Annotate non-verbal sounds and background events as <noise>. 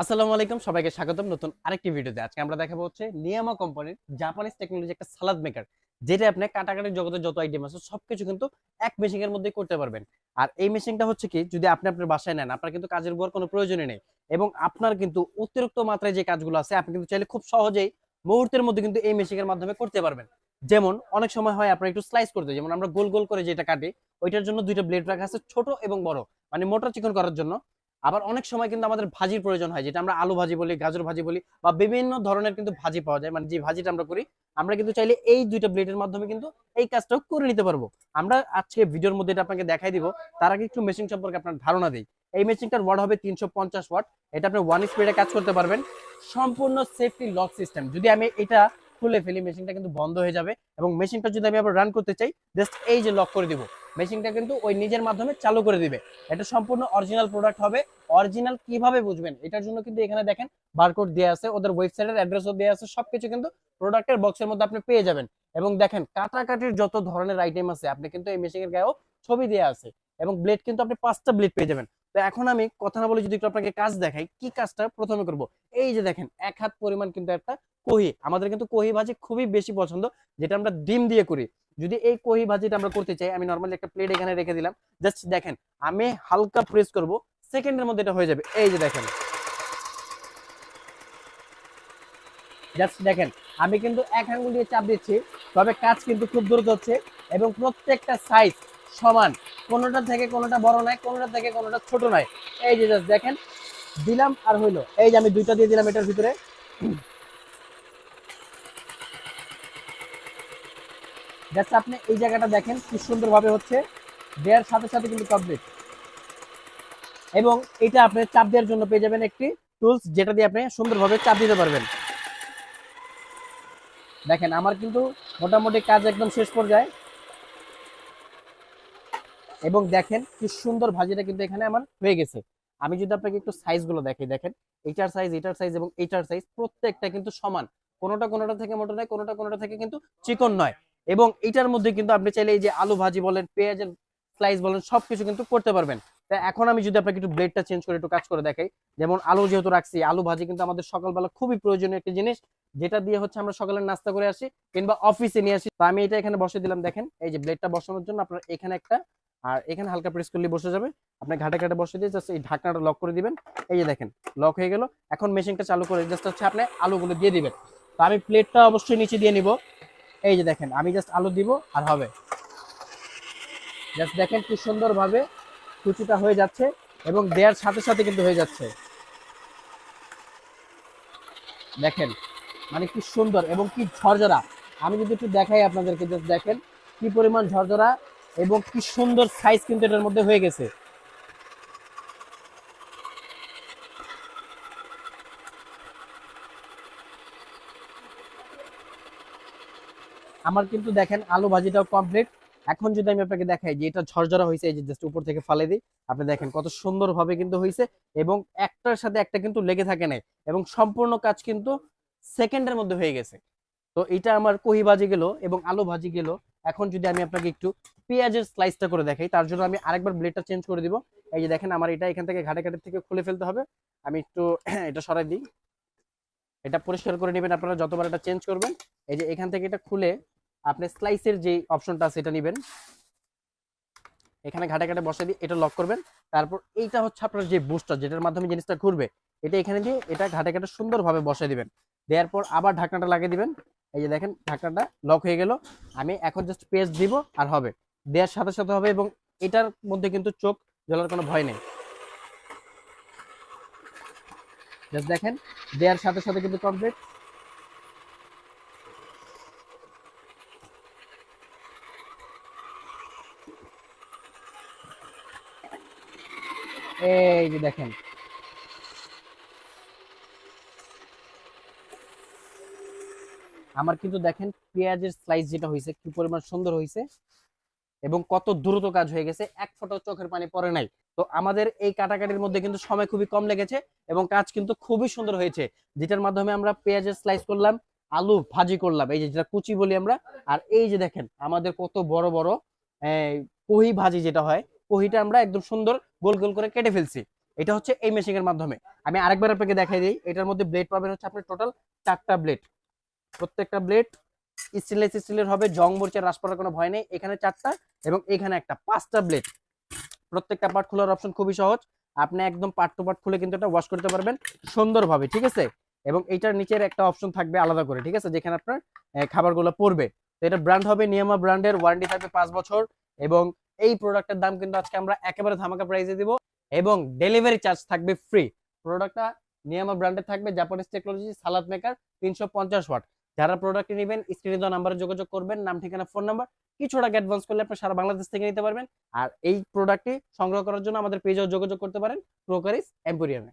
আসসালামু আলাইকুম, সবাইকে স্বাগতম নতুন আরেকটি ভিডিওতে। আজকে আমরা দেখাবো হচ্ছে নিয়ামা কোম্পানির জাপানিজ টেকনোলজি একটা সালাদ মেকার যেটা আপনি কাটাকাটির জগতে যত আইটেম আছে সবকিছু কিন্তু এক মেশিনের মধ্যে করতে পারবেন। আর এই মেশিনটা হচ্ছে কি, যদি আপনি আপনার বাসায় নেন, আপনার কিন্তু কাজের বুয়ার কোনো প্রয়োজনই নেই এবং আপনার কিন্তু অতিরিক্ত মাত্রায় যে কাজগুলো আছে, আপনি কিন্তু চাইলে খুব সহজেই মুহূর্তের মধ্যে কিন্তু এই মেশিনের মাধ্যমে করতে পারবেন। যেমন, অনেক সময় হয় আপনার একটু স্লাইস করতে, যেমন আমরা গোল গোল করে যেটা কাটি, ওইটার জন্য দুইটা ব্লেড রাখা আছে ছোট এবং বড় মানে মোটা চিকন করার জন্য। আবার অনেক সময় কিন্তু আমাদের ভাজির প্রয়োজন হয়, যেটা আমরা আলু ভাজি বলি, গাজর ভাজি বলি, বা বিভিন্ন ধরনের কিন্তু ভাজি পাওয়া যায়। মানে যে ভাজিটা আমরা করি, আমরা কিন্তু চাইলে এই দুইটা ব্লেডের মাধ্যমে কিন্তু এই কাজটাও করে নিতে পারব। আমরা আজকে ভিডিওর মধ্যে এটা আপনাকে দেখাই দিব, তার আগে একটু মেশিন সম্পর্কে আপনার ধারণা দিই। এই মেশিনটার ওয়াট হবে তিনশো পঞ্চাশ ওয়াট এটা আপনি ওয়ান স্পিডে কাজ করতে পারবেন। সম্পূর্ণ সেফটি লক সিস্টেম যদি আমি এটা খুলে ফেলি মেশিনটা কিন্তু বন্ধ হয়ে যাবে এবং মেশিনটা যদি আমি আবার রান করতে চাই জাস্ট এই যে লক করে দিব। মেশিনটা কিন্তু ওই নিজের মাধ্যমে চালু করে দিবে। এটা সম্পূর্ণ অরিজিনাল প্রোডাক্ট হবে। অরিজিনাল কীভাবে বুঝবেন? এটার জন্য কিন্তু এখানে দেখেন বারকোড দেওয়া আছে, ওদের ওয়েবসাইটের অ্যাড্রেসও দেওয়া আছে, সবকিছু কিন্তু প্রোডাক্টের বক্সের মধ্যে আপনি পেয়ে যাবেন। এবং দেখেন, কাটাকাটির যত ধরনের আইটেম আছে, আপনি কিন্তু এই মেশিনের গায়েও ছবি দেওয়া আছে। এবং ব্লেড কিন্তু আপনি পাঁচটা ব্লেড পেয়ে যাবেন। তো এখন আমি কথা না বলে যদি একটু আপনাকে কাজ দেখাই, কি কাজটা প্রথমে করব? এই যে দেখেন, এক হাত পরিমাণ কিন্তু একটা কহি। আমাদের কিন্তু কহি ভাজি খুবই বেশি পছন্দ, যেটা আমরা ডিম দিয়ে করি। যদি এই কহি ভাজিটা আমরা করতে চাই, আমি নর্মালি একটা প্লেট এখানে রেখে দিলাম। জাস্ট দেখেন, আমি হালকা প্রেস করব সেকেন্ডের মধ্যে এটা হয়ে যাবে। এই যে দেখেন। জাস্ট দেখেন, আমি কিন্তু এক আঙ্গুল দিয়ে চাপ দিচ্ছি, তবে কাজ কিন্তু খুব দ্রুত হচ্ছে এবং প্রত্যেকটা সাইজ সমান। কোনোটা থেকে কোনোটা বড় নয় কোনোটা থেকে কোনোটা ছোট নয় এই যে জাস্ট দেখেন, দিলাম আর হইল। এই যে আমি দুইটা দিয়ে দিলাম এটার ভিতরে। জাস্ট আপনি এই জায়গাটা দেখেন কি সুন্দরভাবে হচ্ছে। দেওয়ার সাথে সাথে কিন্তু কমপ্লিট এবং এটা আপনি চাপ দেওয়ার জন্য পেয়ে যাবেন একটি টুলস যেটা দিয়ে আপনি সুন্দরভাবে চাপ দিতে পারবেন। দেখেন, আমার কিন্তু মোটামুটি কাজ একদম শেষ পর্যায়ে। এবং দেখেন কি সুন্দর ভাজিটা কিন্তু এখানে আমার হয়ে গেছে। আমি যদি আপনাকে একটু সাইজগুলো দেখাই, দেখেন এইটার সাইজ এটার সাইজ এবং এইটার সাইজ প্রত্যেকটা কিন্তু সমান। কোনোটা কোনোটা থেকে মোটা নয়, কোনোটা কোনোটা থেকে কিন্তু চিকন নয়। এবং এটার মধ্যে কিন্তু আপনি চাইলে এই যে আলু ভাজি বলেন, পেঁয়াজের স্লাইস বলেন, সবকিছু কিন্তু করতে পারবেন। তা এখন আমি যদি আপনাকে একটু ব্লেডটা চেঞ্জ করে একটু কাজ করে দেখাই, যেমন আলু যেহেতু রাখছি, আলু ভাজি কিন্তু আমাদের সকালবেলা খুবই প্রয়োজনীয় একটি জিনিস, যেটা দিয়ে হচ্ছে আমরা সকালে নাস্তা করে আসি কিংবা অফিসে নিয়ে আসি। তো আমি এটা এখানে বসে দিলাম, দেখেন, এই যে ব্লেডটা বসানোর জন্য আপনার এখানে একটা আর এখানে হালকা প্রেস করলে বসে যাবে। আপনি ঘাটে ঘাটে বসে দিয়ে জাস্ট এই ঢাকনাটা লক করে দিবেন। এই যে দেখেন লক হয়ে গেল। এখন মেশিনটা চালু করে জাস্ট হচ্ছে আপনি আলুগুলো দিয়ে দিবেন। তো আমি প্লেটটা অবশ্যই নিচে দিয়ে নিব। এই যে দেখেন, আমি জাস্ট আলু দিব আর হবে। জাস্ট দেখেন কি সুন্দরভাবে কুচিটা হয়ে যাচ্ছে এবং দেওয়ার সাথে সাথে কিন্তু হয়ে যাচ্ছে। দেখেন মানে কি সুন্দর এবং কি ঝরঝরা। আমি যদি একটু দেখাই আপনাদেরকে জাস্ট দেখেন কি পরিমাণ ঝরঝরা এবং কি সুন্দর সাইজ কিন্তু এটার মধ্যে হয়ে গেছে। আমার কিন্তু দেখেন আলু ভাজিটাও কমপ্লিট এখন যদি আমি আপনাকে দেখাই যে এটা ঝরঝরা হয়েছে, এই যে জাস্ট উপর থেকে ফালে দিই, আপনি দেখেন কত সুন্দরভাবে কিন্তু হয়েছে এবং একটার সাথে একটা কিন্তু লেগে থাকে নাই এবং সম্পূর্ণ কাজ কিন্তু সেকেন্ডের মধ্যে হয়ে গেছে। তো এটা আমার কহি ভাজি গেল এবং আলু ভাজি গেল। এখন যদি আমি আপনাকে একটু পেঁয়াজের স্লাইসটা করে দেখাই, তার জন্য আমি আরেকবার ব্লেডটা চেঞ্জ করে দিব। এই যে দেখেন, আমার এটা এখান থেকে ঘাটে ঘাটে থেকে খুলে ফেলতে হবে। আমি একটু <clears throat> এটা সরাই দিই। এটা পরিষ্কার করে নেবেন আপনারা, যতবার এটা চেঞ্জ করবেন। এই যে এখান থেকে এটা খুলে আপনি স্লাইসের যে অপশনটা আছে, এটা নেবেন। এখানে ঘাটে ঘাটে বসে দিয়ে এটা লক করবেন। তারপর এইটা হচ্ছে আপনার যে বুস্টার যেটার মাধ্যমে জিনিসটা ঘুরবে। এটা এখানে দিয়ে এটা ঘাটে ঘাটে সুন্দরভাবে বসে দিবেন। দেওয়ার পর আবার ঢাকনাটা লাগিয়ে দিবেন। এই যে দেখেন, ঢাকনাটা লক হয়ে গেল। আমি এখন জাস্ট পেস্ট দিব আর হবে। দেওয়ার সাথে সাথে হবে এবং এটার মধ্যে কিন্তু চোখ জ্বলার কোনো ভয় নেই। জাস্ট দেখেন, দেওয়ার সাথে সাথে কিন্তু কমপ্লিট এই যে দেখেন আমার কিন্তু দেখেন পেঁয়াজের স্লাইস যেটা হয়েছে কি পরিমাণ সুন্দর হয়েছে এবং কত দ্রুত কাজ হয়ে গেছে, এক ফোঁটা চোখের পানি পড়ে নাই। তো আমাদের এই কাটাকাটির মধ্যে কিন্তু সময় খুবই কম লেগেছে এবং কাজ কিন্তু খুবই সুন্দর হয়েছে, যেটার মাধ্যমে আমরা পেঁয়াজের স্লাইস করলাম, আলু ভাজি করলাম, এই যে যেটা কুচি বলি আমরা। আর এই যে দেখেন, আমাদের কত বড় বড় কহি ভাজি যেটা হয়, কহিটা আমরা একদম সুন্দর গোল গোল করে কেটে ফেলছি। এটা হচ্ছে এই মেশিনের মাধ্যমে। আমি আরেকবার আপনাকে দেখাই দিই, এটার মধ্যে ব্লেড পাবেন হচ্ছে আপনার টোটাল চারটা ব্লেড প্রত্যেকটা ব্লেড স্টেনলেস স্টিলের হবে, জং মরিচের রাস পড়ার কোনো ভয় নেই। এখানে চারটা এবং এখানে একটা, পাঁচটা ব্লেড প্রত্যেকটা পার্ট খোলার অপশন খুবই সহজ। আপনি একদম পার্ট টু পার্ট খুলে কিন্তু এটা ওয়াশ করতে পারবেন সুন্দরভাবে, ঠিক আছে? এবং এইটার নিচের একটা অপশন থাকবে আলাদা করে, ঠিক আছে? যেখানে আপনার খাবারগুলো পড়বে। তো এটা ব্র্যান্ড হবে নিয়ামা ব্র্যান্ডের ওয়ারেন্টি থাকবে পাঁচ বছর এবং এই প্রোডাক্টের দাম কিন্তু আজকে আমরা একেবারে ধামাকা প্রাইসে দিব এবং ডেলিভারি চার্জ থাকবে ফ্রি প্রোডাক্টটা নিয়ামা ব্র্যান্ডের থাকবে জাপানিজ টেকনোলজি সালাদ মেকার তিনশো পঞ্চাশ ওয়াট যারা প্রোডাক্ট নেবেন স্ক্রিনে দেওয়া নাম্বারে যোগাযোগ করবেন, নাম, ঠিকানা ফোন নাম্বার কিছু টাকা অ্যাডভান্স করলে আপনি সারা বাংলাদেশ থেকে নিতে পারবেন। আর এই প্রোডাক্টটি সংগ্রহ করার জন্য আমাদের পেজেও যোগাযোগ করতে পারেন প্রোকারিস এম্পোরিয়ামে